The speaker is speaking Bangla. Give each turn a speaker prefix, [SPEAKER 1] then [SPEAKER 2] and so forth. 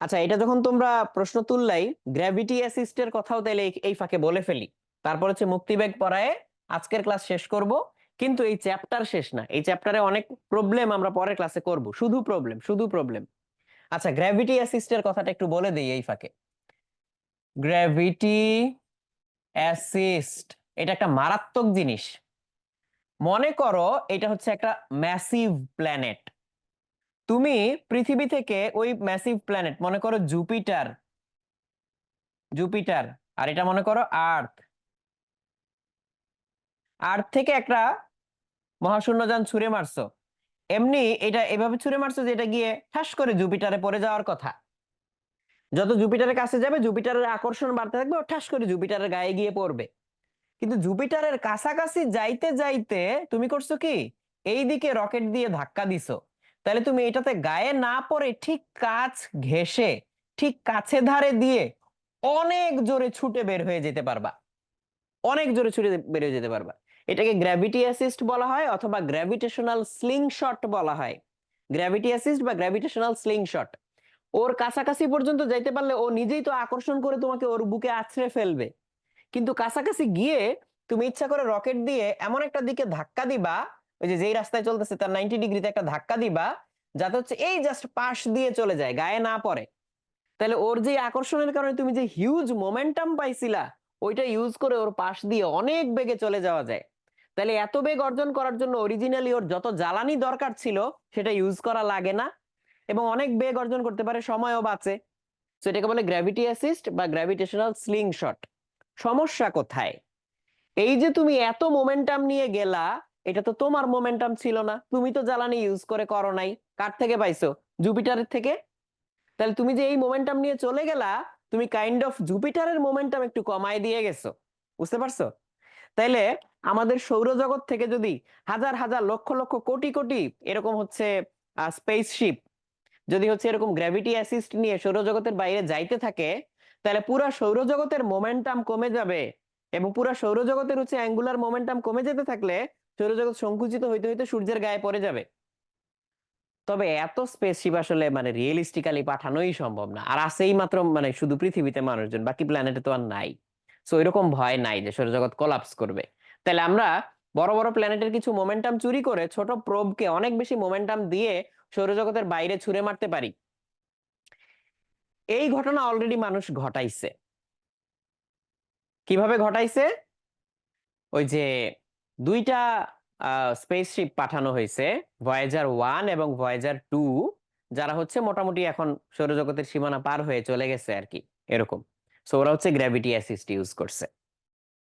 [SPEAKER 1] আচ্ছা এটা যখন তোমরা প্রশ্ন তুললাই গ্র্যাভিটি অ্যাসিস্টের কথাও তাইলে এই- ফাঁকে বলে ফেলি। তারপর হচ্ছে মুক্তিবেগ পড়ায় আজকের ক্লাস শেষ করব, কিন্তু এই চ্যাপ্টার শেষ না। এই চ্যাপ্টারে অনেক প্রবলেম আমরা পরের ক্লাসে করব। শুধু প্রবলেম শুধু প্রবলেম আচ্ছা গ্র্যাভিটি অ্যাসিস্টের কথাটা একটু বলে দিই এই ফাঁকে। গ্র্যাভিটি অ্যাসিস্ট এটা একটা মারাত্মক জিনিস। মনে করো এটা হচ্ছে একটা ম্যাসিভ প্ল্যানেট তুমি পৃথিবী থেকে ওই ম্যাসিভ প্ল্যানেট মনে করো জুপিটার জুপিটার আর এটা মনে করো আর্থ আর্থ থেকে একটা মহাশূন্যযান ছুঁড়ে মারছো। এমনি এটা এভাবে ছুঁড়ে মারছো যে এটা গিয়ে ঠাস করে জুপিটারে পড়ে যাওয়ার কথা। যত জুপিটারের কাছে যাবে জুপিটারের আকর্ষণ বাড়তে থাকবে ও ঠাস করে জুপিটারের গায়ে গিয়ে পড়বে। কিন্তু জুপিটারের কাছাকাছি যাইতে যাইতে তুমি করছ কি? এই দিকে রকেট দিয়ে ধাক্কা দিছো। তাহলে তুমি এটাতে গায়ে না পড়ে ঠিক কাছ ঘেসে ঠিক কাছে ধারে দিয়ে অনেক জোরে ছুটে বের হয়ে যেতে পারবা। অনেক জোরে ছুটে বের হয়ে যেতে পারবা। এটাকে গ্র্যাভিটি অ্যাসিস্ট বলা হয় অথবা গ্র্যাভিটেশনাল স্লিং শট বলা হয়। গ্র্যাভিটি অ্যাসিস্ট বা গ্র্যাভিটেশনাল স্লিং শট ওর কাছাকাছি পর্যন্ত যাইতে পারলে ও নিজেই তো আকর্ষণ করে তোমাকে ওর বুকে আছড়ে ফেলবে। কিন্তু কাছাকাছি গিয়ে তুমি ইচ্ছা করে রকেট দিয়ে এমন একটা দিকে ধাক্কা দিবা ওই যে রাস্তায় চলতেছে, তার নাইনটি ডিগ্রিতে একটা ধাক্কা দিবা, যাতে হচ্ছে এই জাস্ট পাশ দিয়ে চলে যায়, গায়ে না পড়ে। তাহলে ওর যে আকর্ষণের কারণে তুমি যে হিউজ মোমেন্টাম পাইছিলা, ওইটা ইউজ করে ওর পাশ দিয়ে অনেক বেগে চলে যাওয়া যায়। তাহলে এত বেগ অর্জন করার জন্য অরিজিনালি ওর যত জ্বালানি দরকার ছিল, সেটা ইউজ করা লাগে না। এবং অনেক বেগ অর্জন করতে পারে, সময়ও বাঁচে। তো এটাকে বলে গ্র্যাভিটি অ্যাসিস্ট বা গ্র্যাভিটেশনাল স্লিং শট সমস্যা কোথায়? এই যে তুমি এত মোমেন্টাম নিয়ে গেলা এটা তো তোমার মোমেন্টাম ছিল না। তুমি তো জ্বালানি ইউজ করে করো নাই। কার থেকে পাইছো? জুপিটারের থেকে? তাহলে তুমি যে এই মোমেন্টাম নিয়ে চলে গেলা, তুমি কাইন্ড অফ জুপিটারের মোমেন্টাম একটু কমায় দিয়ে গেছো। বুঝতে পারছ? তাইলে আমাদের সৌরজগৎ থেকে যদি হাজার হাজার লক্ষ লক্ষ কোটি কোটি এরকম হচ্ছে স্পেসশিপ যদি হচ্ছে এরকম গ্র্যাভিটি অ্যাসিস্ট নিয়ে সৌরজগতের বাইরে যাইতে থাকে, তাহলে পুরা সৌরজগতের মোমেন্টাম কমে যাবে। এবং পুরা সৌরজগতের হচ্ছে অ্যাঙ্গুলার মোমেন্টাম কমে যেতে থাকলে সৌরজগৎ সংকুচিত হইতে হইতে সূর্যের গায়ে পড়ে যাবে। তবে এত স্পেসশিপ আসলে মানে রিয়েলিস্টিক্যালি পাঠানোই সম্ভব না। আর আছেই মাত্র মানে শুধু পৃথিবীতে মানুষজন, বাকি প্ল্যানেটে তো আর নাই। সো এরকম ভয় নাই যে সৌরজগৎ কোলাপস করবে। তাহলে আমরা বড় বড় প্ল্যানেটের কিছু মোমেন্টাম চুরি করে ছোট প্রোবকে অনেক বেশি মোমেন্টাম দিয়ে সৌরজগতের বাইরে ছুঁড়ে মারতে পারি। এই ঘটনা অলরেডি মানুষ ঘটাইছে। কীভাবে ঘটাইছে? ওই যে দুইটা স্পেসশিপ পাঠানো হয়েছে ভয়েজার ওয়ান এবং ভয়েজার টু যারা হচ্ছে মোটামুটি এখন সৌরজগতের সীমানা পার হয়ে চলে গেছে আর কি, এরকম। সো ওরা হচ্ছে গ্র্যাভিটি অ্যাসিস্ট ইউজ করছে।